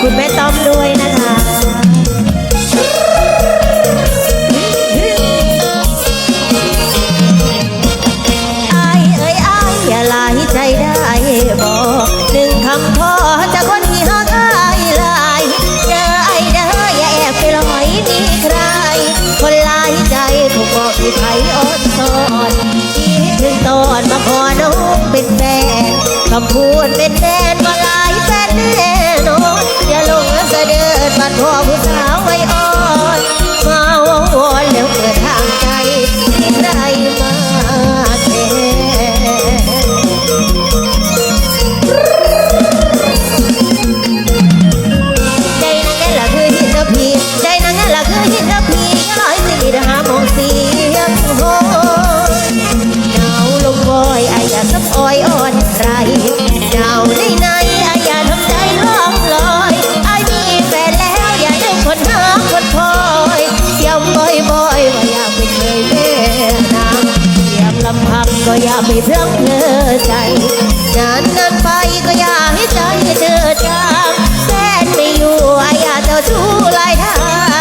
คุณแม่ต้อมด้วยนะคะไอาเอ้ยอาอย่าลายใจได้บอกหนึ่งคำขอจะคนที่ฮักอายหลายเจอไอ้เด้ออย่าแอบไปลอยมีใคร คนลายใจถูกบอกที่ไทยอดสอนคิดถึงตอนมาขอน้องเป็นแฟนคำพูดเป็นแฟนมาลายแฟนแน่ พ่อผู้สาวไว้อ่อนมาวอนวอนแล้วเกิดทางใจที่ใครมาแทนใจนั่งแง่ละคือหินระพีใจนั่งแง่ละคือหินระพีร้อยสีดหามองเสียงโหหนาวลงบอยอายาสับอ้อยอ่อนไร บ่อยว่าอยากไปเคยแม่นางเสียงลำพังก็อย่าไปเพลิงเนอใจ นานนานไปก็อย่าให้ใจเจือจางแฟนไม่อยู่อายาเจ้าชู้หลายทา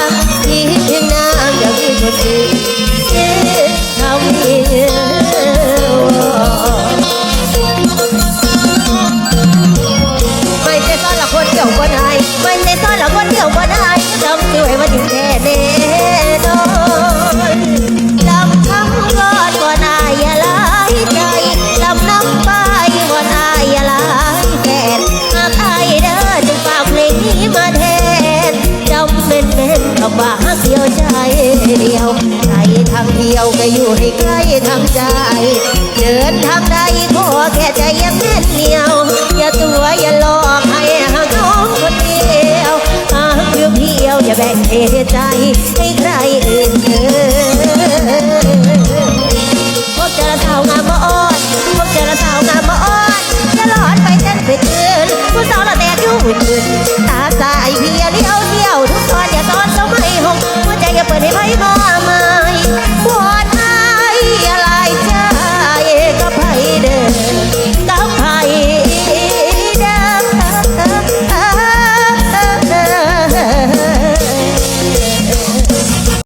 งคิดถึงน้ำอย่างที่คนอื่น ดียวใจเดียวใครทางเดียวก็อยู่ให้ใกล้ทางใจเดินทางใดขอแค่ใจยังแน่นเหนียว อย่าตัวอย่าหลอกให้ห่างน้องคนเดียวหากเพียวเพียวอย่าแบ่งเทใจให้ใคร